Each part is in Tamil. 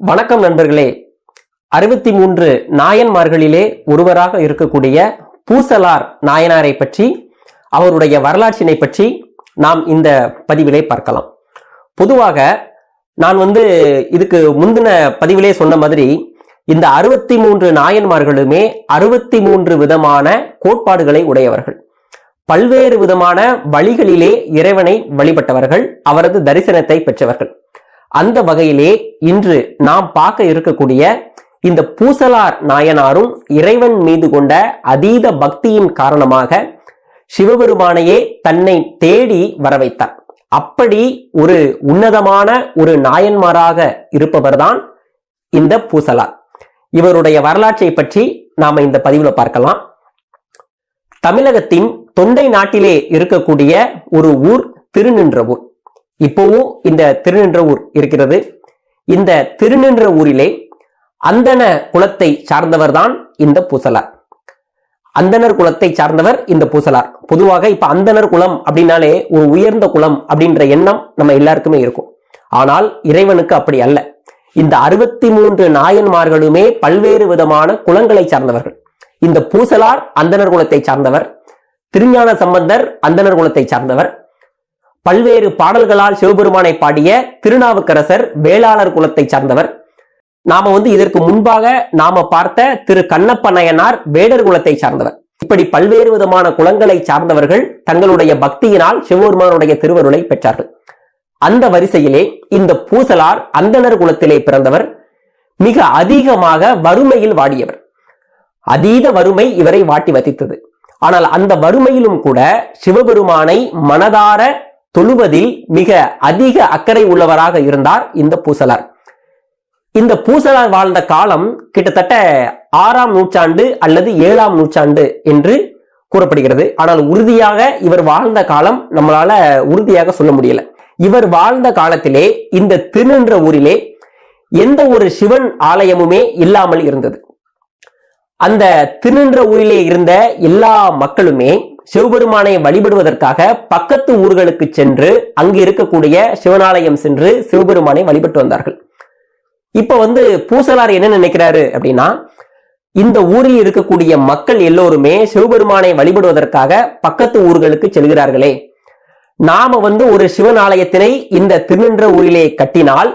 வணக்கம் நண்பர்களே. அறுபத்தி மூன்று நாயன்மார்களிலே ஒருவராக இருக்கக்கூடிய பூசலார் நாயனாரை பற்றி அவருடைய வரலாற்றினை பற்றி நாம் இந்த பதிவிலே பார்க்கலாம். பொதுவாக நான் வந்து இதுக்கு முந்தின பதிவிலே சொன்ன மாதிரி இந்த அறுபத்தி மூன்று நாயன்மார்களுமே அறுபத்தி மூன்று விதமான கோட்பாடுகளை உடையவர்கள். பல்வேறு விதமான வழிகளிலே இறைவனை வழிபட்டவர்கள் அவரது தரிசனத்தை பெற்றவர்கள். அந்த வகையிலே இன்று நாம் பார்க்க இருக்கக்கூடிய இந்த பூசலார் நாயனாரும் இறைவன் மீது கொண்ட அதீத பக்தியின் காரணமாக சிவபெருமானையே தன்னை தேடி வர வைத்தார் அப்படி ஒரு உன்னதமான ஒரு நாயன்மாராக இருப்பவர்தான் இந்த பூசலார். இவருடைய வரலாற்றை பற்றி நாம இந்த பதிவுல பார்க்கலாம். தமிழகத்தின் தொண்டை நாட்டிலே இருக்கக்கூடிய ஒரு ஊர் திருநின்ற ஊர் இப்போவும் இந்த திருநின்ற ஊர் இருக்கிறது. இந்த திருநின்ற ஊரிலே அந்தன குலத்தை சார்ந்தவர்தான் இந்த பூசலார். அந்தனர் குலத்தை சார்ந்தவர் இந்த பூசலார். பொதுவாக இப்ப அந்தனர் குலம் அப்படின்னாலே ஒரு உயர்ந்த குலம் அப்படின்ற எண்ணம் நம்ம எல்லாருக்குமே இருக்கும். ஆனால் இறைவனுக்கு அப்படி அல்ல. இந்த அறுபத்தி மூன்று நாயன்மார்களுமே பல்வேறு விதமான குலங்களை சார்ந்தவர்கள். இந்த பூசலார் அந்தனர் குலத்தை சார்ந்தவர். திருஞான சம்பந்தர் அந்தனர் குலத்தை சார்ந்தவர். பல்வேறு பாடல்களால் சிவபெருமானை பாடிய திருநாவுக்கரசர் வேளாளர் குலத்தை சார்ந்தவர். நாம வந்து இதற்கு முன்பாக நாம பார்த்த திரு கண்ணப்ப நயனார் வேடர் குலத்தை சார்ந்தவர். இப்படி பல்வேறு விதமான குலங்களை சார்ந்தவர்கள் தங்களுடைய பக்தியினால் சிவபெருமானுடைய திருவருளை பெற்றார்கள். அந்த வரிசையிலே இந்த பூசலார் அந்தனர் குலத்திலே பிறந்தவர் மிக அதிகமாக வறுமையில் வாடியவர். அதீத வறுமை இவரை வாட்டி வதித்தது ஆனால் அந்த வறுமையிலும் கூட சிவபெருமானை மனதார தொழுவதில் மிக அதிக அக்கறை உள்ளவராக இருந்தார் இந்த பூசலார். இந்த பூசலார் வாழ்ந்த காலம் கிட்டத்தட்ட ஆறாம் நூற்றாண்டு அல்லது ஏழாம் நூற்றாண்டு என்று கூறப்படுகிறது. ஆனால் உறுதியாக இவர் வாழ்ந்த காலம் நம்மளால உறுதியாக சொல்ல முடியல. இவர் வாழ்ந்த காலத்திலே இந்த திருநின்ற ஊரிலே எந்த ஒரு சிவன் ஆலயமுமே இல்லாமல் இருந்தது. அந்த திருநின்ற ஊரிலே இருந்த எல்லா மக்களுமே சிவபெருமானை வழிபடுவதற்காக பக்கத்து ஊர்களுக்கு சென்று அங்கு இருக்கக்கூடிய சிவனாலயம் சென்று சிவபெருமானை வழிபட்டு வந்தார்கள். இப்ப வந்து பூசலார் என்ன நினைக்கிறாரு அப்படின்னா இந்த ஊரில் இருக்கக்கூடிய மக்கள் எல்லோருமே சிவபெருமானை வழிபடுவதற்காக பக்கத்து ஊர்களுக்கு செல்கிறார்களே. நாம வந்து ஒரு சிவன் ஆலயத்தினை இந்த திருநின்ற ஊரிலே கட்டினால்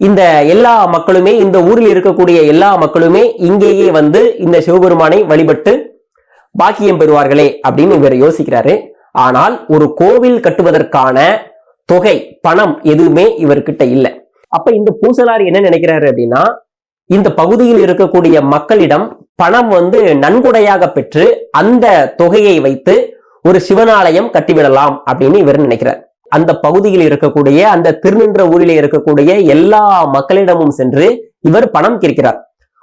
இந்த எல்லா மக்களுமே இந்த ஊரில் இருக்கக்கூடிய எல்லா மக்களுமே இங்கேயே வந்து இந்த சிவபெருமானை வழிபட்டு பாக்கியம் பெறுவார்களே அப்படின்னு இவர் யோசிக்கிறாரு. ஆனால் ஒரு கோவில் கட்டுவதற்கான தொகை பணம் எதுவுமே இவர்கிட்ட இல்லை. அப்ப இந்த பூசலார் என்ன நினைக்கிறாரு அப்படின்னா இந்த பகுதியில் இருக்கக்கூடிய மக்களிடம் பணம் வந்து நன்கொடையாக பெற்று அந்த தொகையை வைத்து ஒரு சிவனாலயம் கட்டிவிடலாம் அப்படின்னு இவர் நினைக்கிறார். அந்த பகுதியில் இருக்கக்கூடிய அந்த திருநின்ற ஊரிலே இருக்கக்கூடிய எல்லா மக்களிடமும் சென்று இவர் பணம் கேட்கிறார்.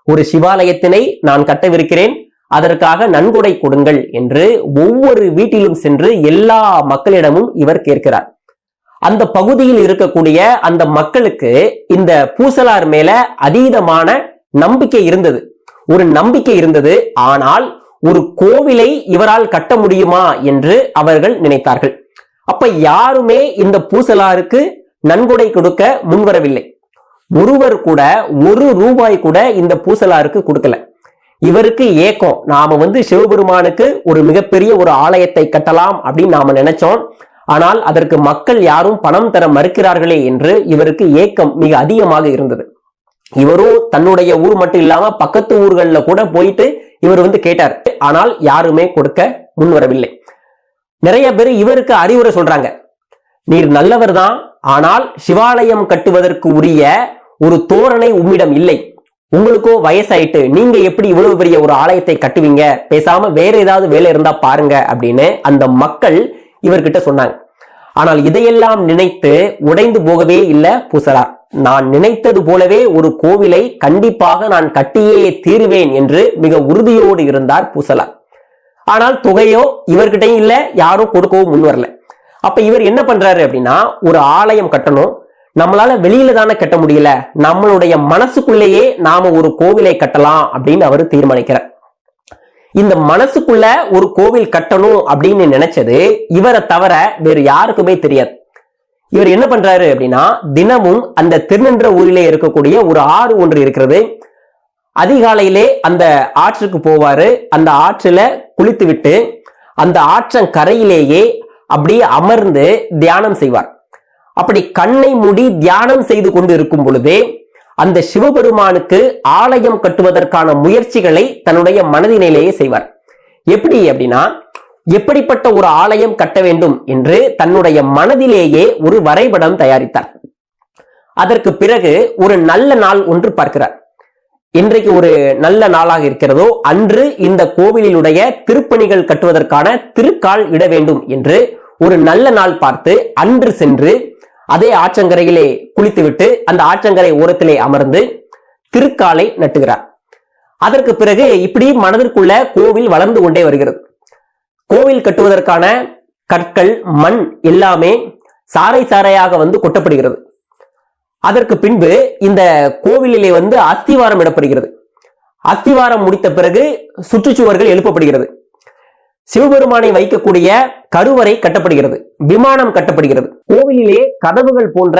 ஒரு சிவாலயத்தினை நான் கட்டவிருக்கிறேன் அதற்காக நன்கொடை கொடுங்கள் என்று ஒவ்வொரு வீட்டிலும் சென்று எல்லா மக்களிடமும் இவர் கேட்கிறார். அந்த பகுதியில் இருக்கக்கூடிய அந்த மக்களுக்கு இந்த பூசலார் மேல அதீதமான நம்பிக்கை இருந்தது. ஒரு நம்பிக்கை இருந்தது ஆனால் ஒரு கோவிலை இவரால் கட்ட முடியுமா என்று அவர்கள் நினைத்தார்கள். அப்ப யாருமே இந்த பூசலாருக்கு நன்கொடை கொடுக்க முன்வரவில்லை. ஒருவர் கூட ஒரு ரூபாய் கூட இந்த பூசலாருக்கு கொடுக்கல. இவருக்கு ஏக்கம். நாம வந்து சிவபெருமானுக்கு ஒரு மிகப்பெரிய ஒரு ஆலயத்தை கட்டலாம் அப்படின்னு நாம நினைச்சோம். ஆனால் அதற்கு மக்கள் யாரும் பணம் தர மறுக்கிறார்களே என்று இவருக்கு ஏக்கம் மிக அதிகமாக இருந்தது. இவரும் தன்னுடைய ஊர் மட்டும் இல்லாம பக்கத்து ஊர்கள்ல கூட போயிட்டு இவர் வந்து கேட்டார். ஆனால் யாருமே கொடுக்க முன்வரவில்லை நிறைய பேர் இவருக்கு அறிவுரை சொல்றாங்க. நீர் நல்லவர் தான். ஆனால் சிவாலயம் கட்டுவதற்கு உரிய ஒரு தோரணை உம்மிடம் இல்லை. உங்களுக்கோ வயசாயிட்டு நீங்க எப்படி இவ்வளவு பெரிய ஒரு ஆலயத்தை கட்டுவீங்க? பேசாம வேற ஏதாவது வேலை இருந்தா பாருங்க அப்படின்னு அந்த மக்கள் இவர்கிட்ட சொன்னாங்க. ஆனால் இதையெல்லாம் நினைத்து உடைந்து போகவே இல்லை பூசலார் நான் நினைத்தது போலவே ஒரு கோவிலை கண்டிப்பாக நான் கட்டியே தீருவேன் என்று மிக உறுதியோடு இருந்தார் பூசலார் ஆனால் தொகையோ இவர்கிட்டயும் இல்ல யாரும் கொடுக்கவும் முன் வரல அப்ப இவர் என்ன பண்றாரு அப்படின்னா ஒரு ஆலயம் கட்டணும். நம்மளால வெளியில தானே கட்ட முடியல? நம்மளுடைய மனசுக்குள்ளேயே நாம ஒரு கோவிலை கட்டலாம் அப்படின்னு அவர் தீர்மானிக்கிறார். இந்த மனசுக்குள்ள ஒரு கோவில் கட்டணும் அப்படின்னு நினைச்சது இவரை தவிர வேறு யாருக்குமே தெரியாது. இவர் என்ன பண்றாரு அப்படின்னா தினமும் அந்த திருநின்ற ஊரிலே இருக்கக்கூடிய ஒரு ஆறு ஒன்று இருக்கிறது. அதிகாலையிலே அந்த ஆற்றுக்கு போவாரு. அந்த ஆற்றுல குளித்து விட்டு அந்த ஆற்றங்கரையிலேயே அப்படியே அமர்ந்து தியானம் செய்வார். அப்படி கண்ணை மூடி தியானம் செய்து கொண்டு இருக்கும் பொழுதே அந்த சிவபெருமானுக்கு ஆலயம் கட்டுவதற்கான முயற்சிகளை தன்னுடைய மனதினிலேயே செய்வார். எப்படி அப்படின்னா எப்படிப்பட்ட ஒரு ஆலயம் கட்ட வேண்டும் என்று தன்னுடைய மனதிலேயே ஒரு வரைபடம் தயாரித்தார். அதற்கு பிறகு ஒரு நல்ல நாள் ஒன்று பார்க்கிறார். இன்றைக்கு ஒரு நல்ல நாளாக இருக்கிறதோ அன்று இந்த கோவிலினுடைய திருப்பணிகள் கட்டுவதற்கான திருக்கால் இட வேண்டும் என்று ஒரு நல்ல நாள் பார்த்து அன்று சென்று அதே ஆற்றங்கரையிலே குளித்துவிட்டு அந்த ஆற்றங்கரை ஓரத்திலே அமர்ந்து திருக்காலை நட்டுகிறார். அதற்கு பிறகு இப்படி மனதிற்குள்ள கோவில் வளர்ந்து கொண்டே வருகிறது. கோவில் கட்டுவதற்கான கற்கள் மண் எல்லாமே சாறை சாறையாக வந்து கொட்டப்படுகிறது. அதற்கு பின்பு இந்த கோவிலிலே வந்து அஸ்திவாரம் இடப்படுகிறது. அஸ்திவாரம் முடித்த பிறகு சுற்றுச்சுவர்கள் எழுப்பப்படுகிறது. சிவபெருமானை வைக்கக்கூடிய கருவறை கட்டப்படுகிறது விமானம் கட்டப்படுகிறது. கோவிலிலே கதவுகள் போன்ற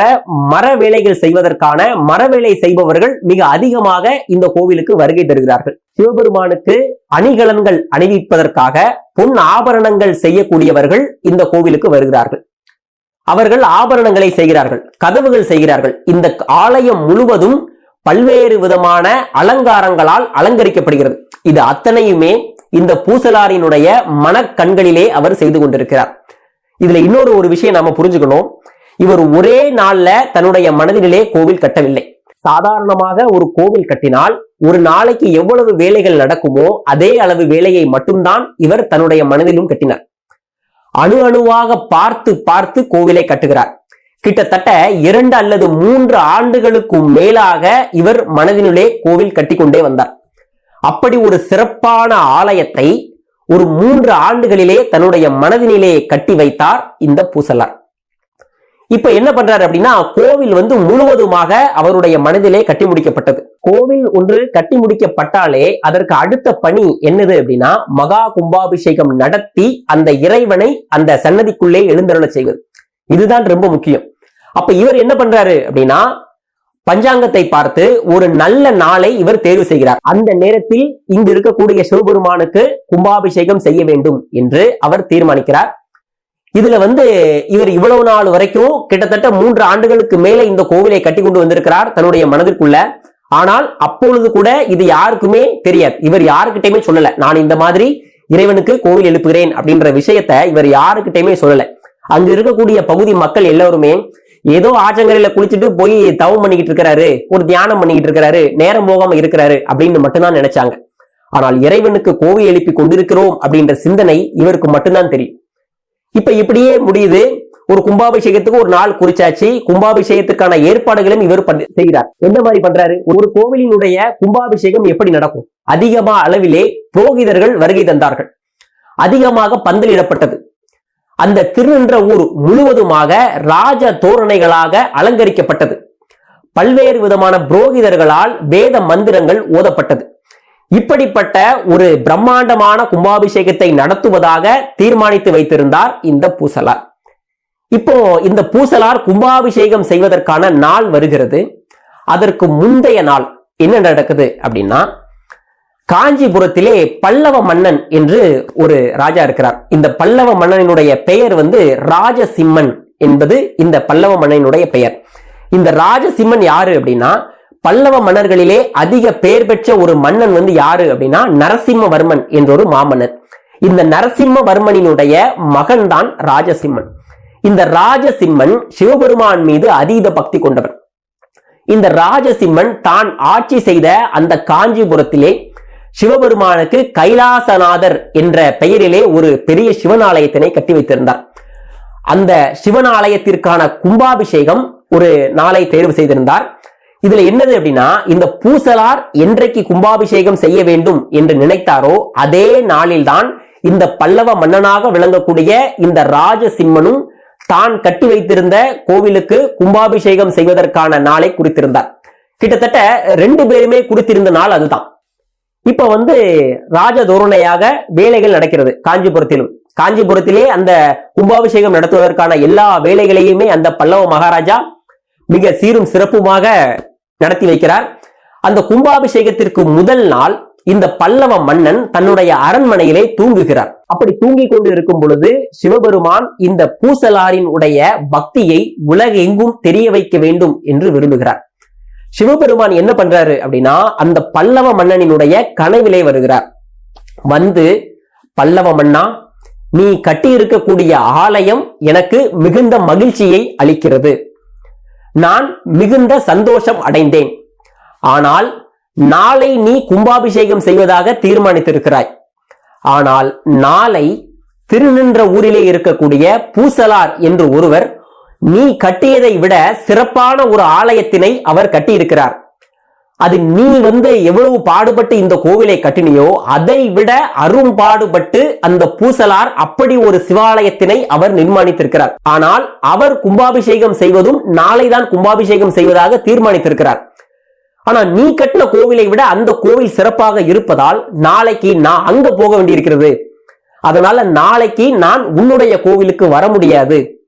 மர வேலைகள் செய்வதற்கான மர வேலை செய்பவர்கள் மிக அதிகமாக இந்த கோவிலுக்கு வருகை தருகிறார்கள். சிவபெருமானுக்கு அணிகலன்கள் அணிவிப்பதற்காக பொன் ஆபரணங்கள் செய்யக்கூடியவர்கள் இந்த கோவிலுக்கு வருகிறார்கள். அவர்கள் ஆபரணங்களை செய்கிறார்கள் கதவுகள் செய்கிறார்கள். இந்த ஆலயம் முழுவதும் பல்வேறு விதமான அலங்காரங்களால் அலங்கரிக்கப்படுகிறது. இது அத்தனையுமே இந்த பூசலாரினுடைய மனக்கண்களிலே அவர் செய்து கொண்டிருக்கிறார். இதுல இன்னொரு ஒரு விஷயம் நாம புரிஞ்சுக்கணும். இவர் ஒரே நாள்ல தன்னுடைய மனதிலே கோவில் கட்டவில்லை. சாதாரணமாக ஒரு கோவில் கட்டினால் ஒரு நாளைக்கு எவ்வளவு வேலைகள் நடக்குமோ அதே அளவு வேலையை மட்டும்தான் இவர் தன்னுடைய மனதிலும் கட்டினார். அணு அணுவாக பார்த்து பார்த்து கோவிலை கட்டுகிறார். கிட்டத்தட்ட இரண்டு அல்லது மூன்று ஆண்டுகளுக்கும் மேலாக இவர் மனதினுள்ளே கோவில் கட்டிக்கொண்டே வந்தார். அப்படி ஒரு சிறப்பான ஆலயத்தை ஒரு மூன்று ஆண்டுகளிலே தன்னுடைய மனதினிலே கட்டி வைத்தார் இந்த பூசலார். இப்ப என்ன பண்றாரு அப்படின்னா கோவில் வந்து முழுவதுமாக அவருடைய மனதிலே கட்டி முடிக்கப்பட்டது. கோவில் ஒன்று கட்டி முடிக்கப்பட்டாலே அதற்கு அடுத்த பணி என்னது அப்படின்னா மகா கும்பாபிஷேகம் நடத்தி அந்த இறைவனை அந்த சன்னதிக்குள்ளே எழுந்தருள செய்வது. இதுதான் ரொம்ப முக்கியம். அப்ப இவர் என்ன பண்றாரு அப்படின்னா பஞ்சாங்கத்தை பார்த்து ஒரு நல்ல நாளை இவர் தேர்வு செய்கிறார். அந்த நேரத்தில் இங்கு இருக்கக்கூடிய சிவபெருமானுக்கு கும்பாபிஷேகம் செய்ய வேண்டும் என்று அவர் தீர்மானிக்கிறார். இதுல வந்து இவர் இவ்வளவு நாள் வரைக்கும் கிட்டத்தட்ட மூன்று ஆண்டுகளுக்கு மேல இந்த கோவிலை கட்டி கொண்டு வந்திருக்கிறார் தன்னுடைய மனதிற்குள்ள. ஆனால் அப்பொழுது கூட இது யாருக்குமே தெரியாது. இவர் யாருக்கிட்டையுமே சொல்லல. நான் இந்த மாதிரி இறைவனுக்கு கோவில் எழுப்புகிறேன் அப்படின்ற விஷயத்த இவர் யாருக்கிட்டையுமே சொல்லல. அங்க இருக்கக்கூடிய பகுதி மக்கள் எல்லோருமே ஏதோ ஆற்றங்கரையில குளிச்சுட்டு போய் தவம் பண்ணிக்கிட்டு இருக்கிறாரு ஒரு தியானம் பண்ணிக்கிட்டு இருக்கிறாரு நேரம் போகாம இருக்கிறாரு அப்படின்னு மட்டும்தான் நினைச்சாங்க. ஆனால் இறைவனுக்கு கோவை எழுப்பி கொண்டிருக்கிறோம் அப்படின்ற சிந்தனை இவருக்கு மட்டும்தான் தெரியும். இப்ப இப்படியே முடியுது. ஒரு கும்பாபிஷேகத்துக்கு ஒரு நாள் குறிச்சாச்சு. கும்பாபிஷேகத்துக்கான ஏற்பாடுகளும் இவர் செய்கிறார். எந்த மாதிரி பண்றாரு? ஒரு கோவிலினுடைய கும்பாபிஷேகம் எப்படி நடக்கும்? அதிகமா அளவிலே புரோகிதர்கள் வருகை தந்தார்கள். அதிகமாக பந்தலிடப்பட்டது. அந்த திருநின்ற ஊர் முழுவதுமாக ராஜ தோரணைகளாக அலங்கரிக்கப்பட்டது. பல்வேறு விதமான புரோகிதர்களால் வேத மந்திரங்கள் ஓதப்பட்டது. இப்படிப்பட்ட ஒரு பிரம்மாண்டமான கும்பாபிஷேகத்தை நடத்துவதாக தீர்மானித்து வைத்திருந்தார் இந்த பூசலார். இப்போ இந்த பூசலார் கும்பாபிஷேகம் செய்வதற்கான நாள் வருகிறது. அதற்கு முந்தைய நாள் என்ன நடக்குது அப்படின்னா காஞ்சிபுரத்திலே பல்லவ மன்னன் என்று ஒரு ராஜா இருக்கிறார். இந்த பல்லவ மன்னனுடைய பெயர் வந்து ராஜசிம்மன் என்பது இந்த பல்லவ மன்னனுடைய பெயர். இந்த ராஜசிம்மன் யாரு அப்படின்னா பல்லவ மன்னர்களிலே அதிக பெயர் பெற்ற ஒரு மன்னன் வந்து யாரு அப்படின்னா நரசிம்மவர்மன் என்ற ஒரு மாமன்னர் இந்த நரசிம்மவர்மனினுடைய மகன்தான் ராஜசிம்மன். இந்த ராஜசிம்மன் சிவபெருமான் மீது அதீத பக்தி கொண்டவன். இந்த ராஜசிம்மன் தான் ஆட்சி செய்த அந்த காஞ்சிபுரத்திலே சிவபெருமானுக்கு கைலாசநாதர் என்ற பெயரிலே ஒரு பெரிய சிவன் ஆலயத்தினை கட்டி வைத்திருந்தார். அந்த சிவன் ஆலயத்திற்கான கும்பாபிஷேகம் ஒரு நாளை தேர்வு செய்திருந்தார். இதுல என்னது அப்படின்னா இந்த பூசலார் என்றைக்கு கும்பாபிஷேகம் செய்ய வேண்டும் என்று நினைத்தாரோ அதே நாளில்தான் இந்த பல்லவ மன்னனாக விளங்கக்கூடிய இந்த ராஜசிம்மனும் தான் கட்டி வைத்திருந்த கோவிலுக்கு கும்பாபிஷேகம் செய்வதற்கான நாளை குறித்திருந்தார். கிட்டத்தட்ட ரெண்டு பேருமே குறித்திருந்த நாள் அதுதான். இப்ப வந்து ராஜ தோரணையாக வேலைகள் நடக்கிறது காஞ்சிபுரத்திலும். காஞ்சிபுரத்திலே அந்த கும்பாபிஷேகம் நடத்துவதற்கான எல்லா வேலைகளையுமே அந்த பல்லவ மகாராஜா மிக சீரும் சிறப்புமாக நடத்தி வைக்கிறார். அந்த கும்பாபிஷேகத்திற்கு முதல் நாள் இந்த பல்லவ மன்னன் தன்னுடைய அரண்மனையிலே தூங்குகிறார். அப்படி தூங்கிக் கொண்டு இருக்கும் பொழுது சிவபெருமான் இந்த பூசலாரின் உடைய பக்தியை உலகெங்கும் தெரிய வைக்க வேண்டும் என்று விரும்புகிறார். சிவபெருமான் என்ன பண்றாரு அப்படின்னா அந்த பல்லவ மன்னனினுடைய கனவிலே வருகிறார். வந்து பல்லவ மன்னா நீ கட்டி இருக்கக்கூடிய ஆலயம் எனக்கு மிகுந்த மகிழ்ச்சியை அளிக்கிறது. நான் மிகுந்த சந்தோஷம் அடைந்தேன். ஆனால் நாளை நீ கும்பாபிஷேகம் செய்வதாக தீர்மானித்திருக்கிறாய். ஆனால் நாளை திருநின்ற ஊரிலே இருக்கக்கூடிய பூசலார் என்று ஒருவர் நீ கட்டியதை விட சிறப்பான ஒரு ஆலயத்தினை அவர் கட்டியிருக்கிறார். அது நீ வந்து எவ்வளவு பாடுபட்டு இந்த கோவிலை கட்டினியோ அதை விட அரும்பாடுபட்டு அந்த பூசலார் அப்படி ஒரு சிவாலயத்தினை அவர் நிர்மாணித்திருக்கிறார். ஆனால் அவர் கும்பாபிஷேகம் செய்வதும் நாளைதான் கும்பாபிஷேகம் செய்வதாக தீர்மானித்திருக்கிறார். ஆனா நீ கட்டின கோவிலை விட அந்த கோவில் சிறப்பாக இருப்பதால் நாளைக்கு நான் அங்க போக வேண்டியிருக்கிறது. அதனால நாளைக்கு நான் உன்னுடைய கோவிலுக்கு வர முடியாது.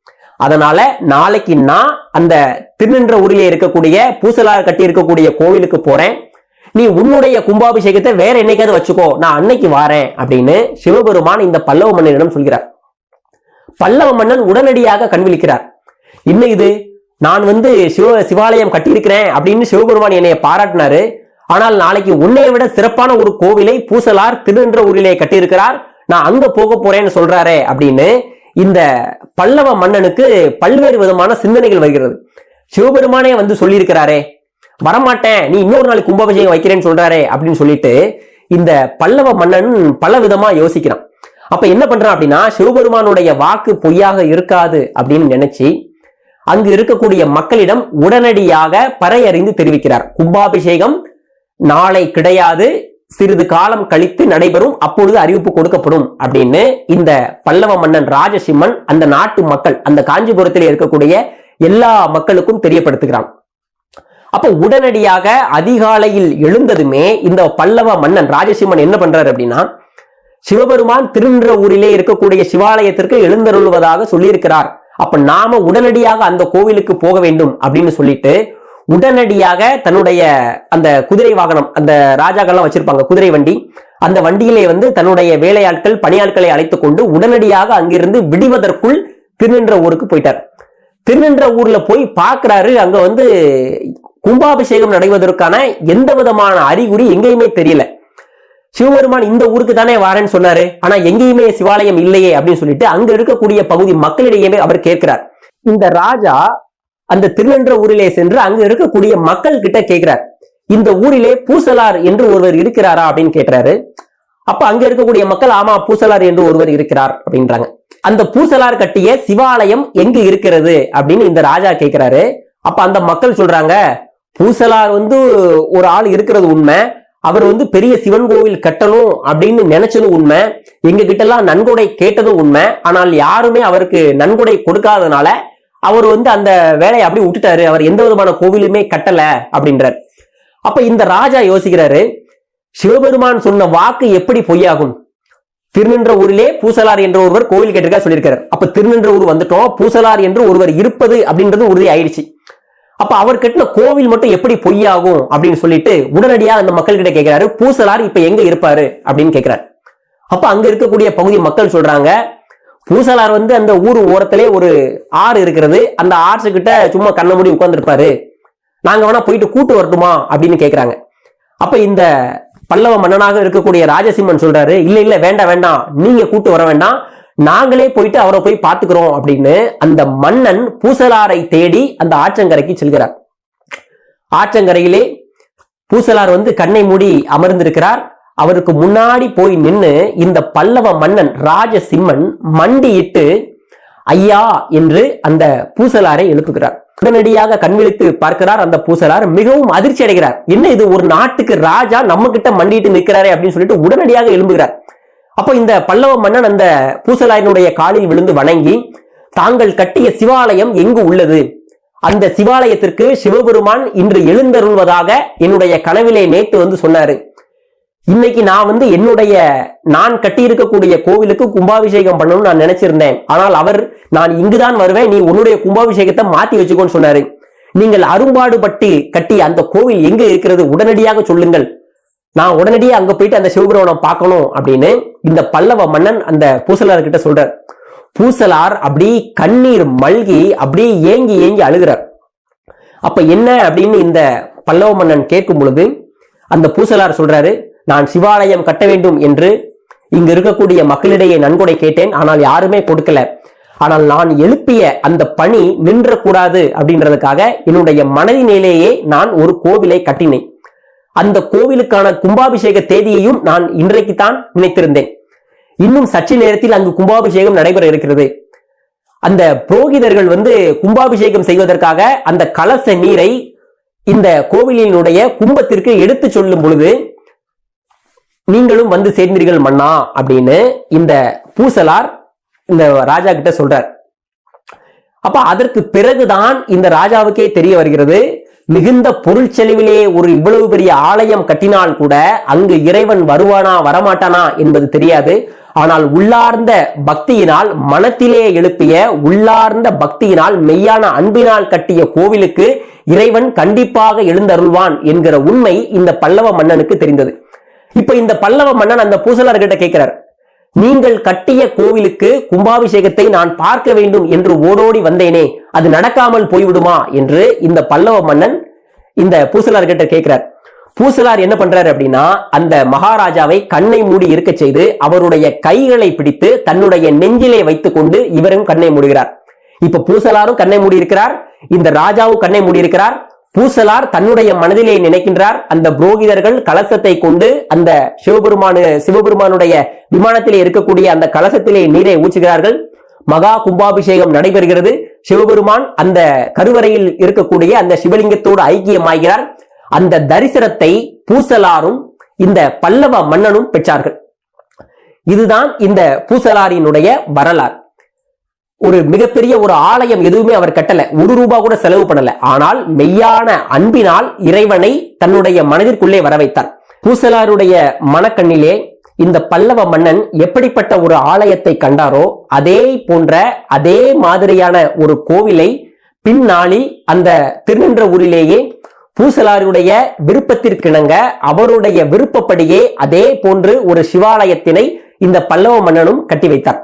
அதனால நாளைக்கு நான் அந்த திருநின்ற ஊரிலே இருக்கக்கூடிய பூசலார் கட்டி இருக்கக்கூடிய கோவிலுக்கு போறேன். நீ உன்னுடைய கும்பாபிஷேகத்தை வேற என்னைக்காவது வச்சுக்கோ. நான் அன்னைக்கு வாரேன் அப்படின்னு சிவபெருமான் இந்த பல்லவ மன்னனிடம் சொல்கிறார். பல்லவ மன்னன் உடனடியாக கண்விழிக்கிறார் என்ன இது? நான் வந்து சிவ சிவாலயம் கட்டியிருக்கிறேன் அப்படின்னு சிவபெருமான் என்னைய பாராட்டினாரு. ஆனால் நாளைக்கு உன்னைய விட சிறப்பான ஒரு கோவிலை பூசலார் திருநின்ற ஊரிலே கட்டியிருக்கிறார். நான் அங்க போக போறேன்னு சொல்றாரே அப்படின்னு இந்த பல்லவ மன்னனுக்கு பல்வேறு விதமான சிந்தனைகள் வருகிறது. சிவபெருமானே வந்து சொல்லியிருக்கிறாரே வரமாட்டேன் நீ இன்னொரு நாள் கும்பாபிஷேகம் வைக்கிறேன்னு சொல்றாரே அப்படின்னு சொல்லிட்டு இந்த பல்லவ மன்னன் பல விதமா யோசிக்கிறான். அப்ப என்ன பண்றான் அப்படின்னா சிவபெருமானுடைய வாக்கு பொய்யாக இருக்காது அப்படின்னு நினைச்சு அங்கு இருக்கக்கூடிய மக்களிடம் உடனடியாக பறையறிந்து தெரிவிக்கிறார். கும்பாபிஷேகம் நாளை கிடையாது சிறிது காலம் கழித்து நடைபெறும் அப்பொழுது அறிவிப்பு கொடுக்கப்படும் அப்படின்னு இந்த பல்லவ மன்னன் ராஜசிம்மன் அந்த நாட்டு மக்கள் அந்த காஞ்சிபுரத்தில் இருக்கக்கூடிய எல்லா மக்களுக்கும் தெரியப்படுத்துகிறான். அப்ப உடனடியாக அதிகாலையில் எழுந்ததுமே இந்த பல்லவ மன்னன் ராஜசிம்மன் என்ன பண்றாரு அப்படின்னா சிவபெருமான் திருன்ற ஊரிலே இருக்கக்கூடிய சிவாலயத்திற்கு எழுந்தருள்வதாக சொல்லியிருக்கிறார். அப்ப நாம உடனடியாக அந்த கோவிலுக்கு போக வேண்டும் அப்படின்னு சொல்லிட்டு உடனடியாக தன்னுடைய அந்த குதிரை வாகனம் அந்த ராஜாக்கள்லாம் வச்சிருப்பாங்க குதிரை வண்டி. அந்த வண்டியிலே வந்து தன்னுடைய வேலையாட்கள் பணியாட்களை அழைத்துக் கொண்டு உடனடியாக அங்கிருந்து விடுவதற்குள் திருநின்ற ஊருக்கு போயிட்டார். திருநின்ற ஊர்ல போய் பார்க்கிறாரு. அங்க வந்து கும்பாபிஷேகம் நடைவதற்கான எந்த விதமான அறிகுறி எங்கேயுமே தெரியல. சிவபெருமான் இந்த ஊருக்கு தானே வாரேன்னு சொன்னாரு. ஆனா எங்கேயுமே சிவாலயம் இல்லையே அப்படின்னு சொல்லிட்டு அங்க இருக்கக்கூடிய பகுதி மக்களிடையே அவர் கேட்கிறார். இந்த ராஜா அந்த திருநென்ற ஊரிலே சென்று அங்க இருக்கக்கூடிய மக்கள் கிட்ட கேட்கிறார். இந்த ஊரிலே பூசலார் என்று ஒருவர் இருக்கிறாரா அப்படின்னு கேட்கிறாரு. அப்ப அங்க இருக்கக்கூடிய மக்கள் ஆமா பூசலார் என்று ஒருவர் இருக்கிறார் அப்படின்றாங்க. அந்த பூசலார் கட்டிய சிவாலயம் எங்கு இருக்கிறது அப்படின்னு இந்த ராஜா கேட்கிறாரு. அப்ப அந்த மக்கள் சொல்றாங்க பூசலார் வந்து ஒரு ஆள் இருக்கிறது உண்மை அவர் வந்து பெரிய சிவன் கோவில் கட்டணும் அப்படின்னு நினைச்சதும் உண்மை எங்க கிட்ட எல்லாம் நன்கொடை கேட்டதும் உண்மை ஆனால் யாருமே அவருக்கு நன்கொடை கொடுக்காதனால அவர் வந்து அந்த வேலையை அப்படி விட்டுட்டாரு. அவர் எந்த விதமான கோவிலுமே கட்டல அப்படின்றார். அப்ப இந்த ராஜா யோசிக்கிறாரு சிவபெருமான் சொன்ன வாக்கு எப்படி பொய்யாகும்? திருநின்ற ஊரிலே பூசலார் என்ற ஒருவர் கோவில் கேட்டிருக்கா சொல்லியிருக்காரு. அப்ப திருநின்ற ஊர் வந்துட்டோம் பூசலார் என்று ஒருவர் இருப்பது அப்படின்றது உறுதி ஆயிடுச்சு. அப்ப அவர் கட்டின கோவில் மட்டும் எப்படி பொய்யாகும் அப்படின்னு சொல்லிட்டு உடனடியாக அந்த மக்கள் கிட்ட கேட்கிறாரு பூசலார் இப்ப எங்க இருப்பாரு அப்படின்னு கேட்கிறாரு அப்ப அங்க இருக்கக்கூடிய பகுதி மக்கள் சொல்றாங்க பூசலார் வந்து அந்த ஊர் ஓரத்திலே ஒரு ஆறு இருக்கிறது. அந்த ஆற்று கிட்ட சும்மா கண்ண மூடி உட்காந்துருப்பாரு நாங்க வேணா போயிட்டு கூட்டு வரட்டுமா அப்படின்னு கேட்குறாங்க அப்ப இந்த பல்லவ மன்னனாக இருக்கக்கூடிய ராஜசிம்மன் சொல்றாரு இல்ல இல்ல வேண்டாம் வேண்டாம். நீங்க கூட்டு வர வேண்டாம். நாங்களே போயிட்டு அவரை போய் பாத்துக்கிறோம். அப்படின்னு அந்த மன்னன் பூசலாரை தேடி அந்த ஆற்றங்கரைக்கு செல்கிறார். ஆற்றங்கரையிலே பூசலார் வந்து கண்ணை மூடி அமர்ந்திருக்கிறார். அவருக்கு முன்னாடி போய் நின்னு இந்த பல்லவ மன்னன் ராஜசிம்மன் மண்டியிட்டு ஐயா என்று அந்த பூசலாரை எழுப்புகிறார். உடனடியாக கண்விழித்து பார்க்கிறார். அந்த பூசலார் மிகவும் அதிர்ச்சி அடைகிறார். என்ன இது? ஒரு நாட்டுக்கு ராஜா நம்ம கிட்ட மண்டிட்டு நிற்கிறாரே அப்படின்னு சொல்லிட்டு உடனடியாக எழும்புகிறார். அப்போ இந்த பல்லவ மன்னன் அந்த பூசலாயினுடைய காலில் விழுந்து வணங்கி தாங்கள் கட்டிய சிவாலயம் எங்கு உள்ளது? அந்த சிவாலயத்திற்கு சிவபெருமான் இன்று எழுந்தருள்வதாக என்னுடைய கனவிலே நேற்று வந்து சொன்னாரு. இன்னைக்கு நான் வந்து என்னுடைய நான் கட்டியிருக்கக்கூடிய கோவிலுக்கு கும்பாபிஷேகம் பண்ணணும்னு நான் நினைச்சிருந்தேன். ஆனால் அவர் நான் இங்குதான் வருவேன் நீ உன்னுடைய கும்பாபிஷேகத்தை மாத்தி வச்சுக்கோன்னு சொன்னாரு. நீங்கள் அரும்பாடுபட்டு கட்டி அந்த கோவில் எங்க இருக்கிறது உடனடியாக சொல்லுங்கள். நான் உடனடியே அங்க போயிட்டு அந்த சிவபிரவனை பார்க்கணும் அப்படின்னு இந்த பல்லவ மன்னன் அந்த பூசலார் கிட்ட சொல்றார். பூசலார் அப்படி கண்ணீர் மல்கி அப்படியே ஏங்கி ஏங்கி அழுகிறார். அப்ப என்ன அப்படின்னு இந்த பல்லவ மன்னன் கேட்கும் பொழுது அந்த பூசலார் சொல்றாரு நான் சிவாலயம் கட்ட வேண்டும் என்று இங்கு இருக்கக்கூடிய மக்களிடையே நன்கொடை கேட்டேன். ஆனால் யாருமே கொடுக்கல. ஆனால் நான் எழுப்பிய அந்த பணி நின்றக்கூடாது அப்படின்றதுக்காக என்னுடைய மனதினிலேயே நான் ஒரு கோவிலை கட்டினேன். அந்த கோவிலுக்கான கும்பாபிஷேக தேதியையும் நான் இன்றைக்கு தான் நினைத்திருந்தேன். இன்னும் சற்று நேரத்தில் அங்கு கும்பாபிஷேகம் நடைபெற இருக்கிறது. அந்த புரோகிதர்கள் வந்து கும்பாபிஷேகம் செய்வதற்காக அந்த கலச நீரை இந்த கோவிலினுடைய கும்பத்திற்கு எடுத்து சொல்லும் பொழுது நீங்களும் வந்து சேர்ந்தீர்கள் மன்னா அப்படின்னு இந்த பூசலார் இந்த ராஜா கிட்ட சொல்றார். அப்ப அதற்கு பிறகுதான் இந்த ராஜாவுக்கே தெரிய வருகிறது மிகுந்த பொருள் செலவிலே ஒரு இவ்வளவு பெரிய ஆலயம் கட்டினால் கூட அங்கு இறைவன் வருவானா வரமாட்டானா என்பது தெரியாது. ஆனால் உள்ளார்ந்த பக்தியினால் மனத்திலே எழுப்பிய உள்ளார்ந்த பக்தியினால் மெய்யான அன்பினால் கட்டிய கோவிலுக்கு இறைவன் கண்டிப்பாக எழுந்தருள்வான் என்கிற உண்மை இந்த பல்லவ மன்னனுக்கு தெரிந்தது. இப்ப இந்த பல்லவ மன்னன் அந்த பூசலர்கிட்ட கேட்கிறார் நீங்கள் கட்டிய கோவிலுக்கு கும்பாபிஷேகத்தை நான் பார்க்க வேண்டும் என்று ஓடோடி வந்தேனே அது நடக்காமல் போய்விடுமா? என்று இந்த பல்லவ மன்னன் இந்த பூசலார்கிட்ட கேட்கிறார். பூசலார் என்ன பண்றாரு அப்படின்னா அந்த மகாராஜாவை கண்ணை மூடி இருக்க செய்து அவருடைய கைகளை பிடித்து தன்னுடைய நெஞ்சிலே வைத்துக் கொண்டு இவரும் கண்ணை மூடுகிறார். இப்ப பூசலாரும் கண்ணை மூடி இருக்கிறார் இந்த ராஜாவும் கண்ணை மூடி இருக்கிறார் பூசலார் தன்னுடைய மனதிலே நினைக்கின்றார் அந்த புரோகிதர்கள் கலசத்தை கொண்டு அந்த சிவபெருமானு சிவபெருமானுடைய விமானத்திலே இருக்கக்கூடிய அந்த கலசத்திலே நீரை ஊற்றுகிறார்கள். மகா கும்பாபிஷேகம் நடைபெறுகிறது. சிவபெருமான் அந்த கருவறையில் இருக்கக்கூடிய அந்த சிவலிங்கத்தோடு ஐக்கியமாகிறார். அந்த தரிசனத்தை பூசலாரும் இந்த பல்லவ மன்னனும் பெற்றார்கள். இதுதான் இந்த பூசலாரினுடைய வரலாறு. ஒரு மிகப்பெரிய ஒரு ஆலயம் எதுவுமே அவர் கட்டல. ஒரு ரூபா கூட செலவு பண்ணல. ஆனால் மெய்யான அன்பினால் இறைவனை தன்னுடைய மனதிற்குள்ளே வர வைத்தார் பூசலாருடைய மனக்கண்ணிலே இந்த பல்லவ மன்னன் எப்படிப்பட்ட ஒரு ஆலயத்தை கண்டாரோ அதே போன்ற அதே மாதிரியான ஒரு கோவிலை பின்னாளில் அந்த திருநின்ற ஊரிலேயே பூசலாருடைய விருப்பத்திற்கிணங்க அவருடைய விருப்பப்படியே அதே போன்று ஒரு சிவாலயத்தினை இந்த பல்லவ மன்னனும் கட்டி வைத்தார்.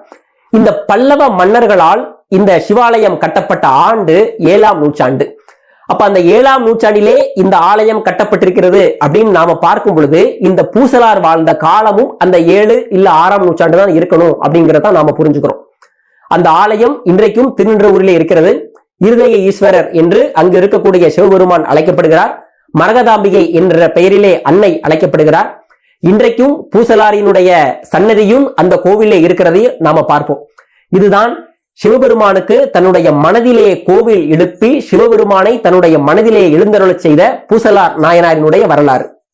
இந்த பல்லவ மன்னர்களால் இந்த சிவாலயம் கட்டப்பட்ட ஆண்டு ஏழாம் நூற்றாண்டு. அப்ப அந்த ஏழாம் நூற்றாண்டிலே இந்த ஆலயம் கட்டப்பட்டிருக்கிறது அப்படின்னு நாம பார்க்கும் பொழுது இந்த பூசலார் வாழ்ந்த காலமும் அந்த ஏழு இல்ல ஆறாம் நூற்றாண்டு தான் இருக்கணும் அப்படிங்கறத நாம புரிஞ்சுக்கிறோம். அந்த ஆலயம் இன்றைக்கும் திருநின்றவூரிலே இருக்கிறது. இருதய ஈஸ்வரர் என்று அங்கு இருக்கக்கூடிய சிவபெருமான் அழைக்கப்படுகிறார். மரகதாம்பிகை என்ற பெயரிலே அன்னை அழைக்கப்படுகிறார். இன்றைக்கும் பூசலாரினுடைய சன்னதியும் அந்த கோவிலே இருக்கிறதையும் நாம பார்ப்போம். இதுதான் சிவபெருமானுக்கு தன்னுடைய மனதிலே கோவில் எழுப்பி சிவபெருமானை தன்னுடைய மனதிலே எழுந்தருளச் செய்த பூசலார் நாயனாரினுடைய வரலாறு.